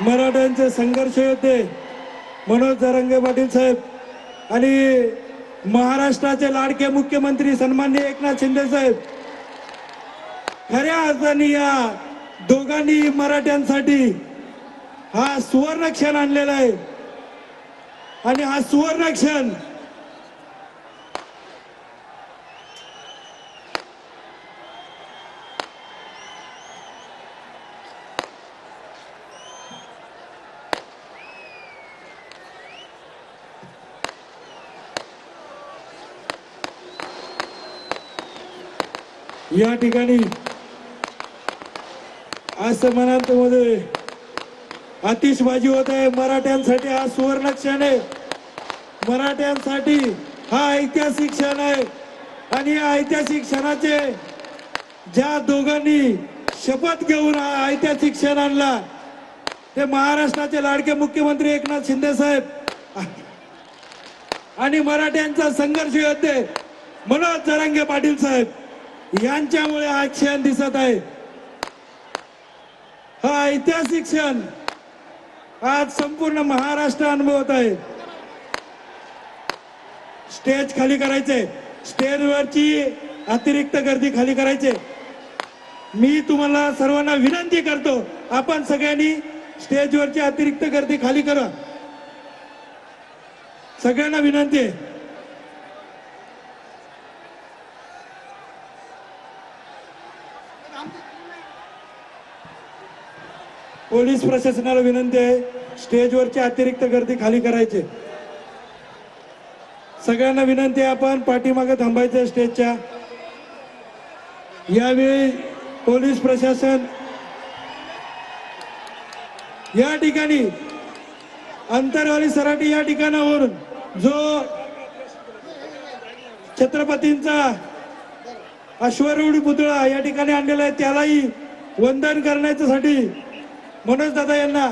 मराठ्यांचे संघर्ष होते मनोज जरंगे पाटील साहेब आणि महाराष्ट्राचे लाडके मुख्यमंत्री सन्मान्य एकनाथ शिंदे साहेब. खऱ्या अर्थाने या दोघांनी मराठ्यांसाठी हा सुवर्ण क्षण आणलेला आहे. आणि हा सुवर्ण क्षण या ठिकाणी आज समानांतमध्ये आतिषबाजी होत आहे. मराठ्यांसाठी हा सुवर्ण क्षण आहे. मराठ्यांसाठी हा ऐतिहासिक क्षण आहे. आणि या ऐतिहासिक क्षणाचे ज्या दोघांनी शपथ घेऊन हा ऐतिहासिक क्षण आणला ते महाराष्ट्राचे लाडके मुख्यमंत्री एकनाथ शिंदे साहेब आणि मराठ्यांचा संघर्ष योद्धे मनोज जरांगे पाटील साहेब. यांच्यामुळे हा क्षण दिसत आहे. हा ऐतिहासिक क्षण. आज संपूर्ण महाराष्ट्र अनुभवत आहे. स्टेज खाली करायचे. स्टेजवरची अतिरिक्त गर्दी खाली करायचे. मी तुम्हाला सर्वांना विनंती करतो आपण सगळ्यांनी स्टेजवरची अतिरिक्त गर्दी खाली करा. सगळ्यांना विनंती आहे. पोलीस प्रशासनाला विनंती आहे स्टेजवरची अतिरिक्त गर्दी खाली करायची. सगळ्यांना विनंती आहे आपण पाठीमागे थांबायचं स्टेजच्या. यावेळी पोलीस प्रशासन या ठिकाणी अंतरवाली सराटी या ठिकाणावरून जो छत्रपतींचा अश्वरूढ पुतळा या ठिकाणी आणलेला आहे त्यालाही वंदन करण्याच्यासाठी मनोज दादा यांना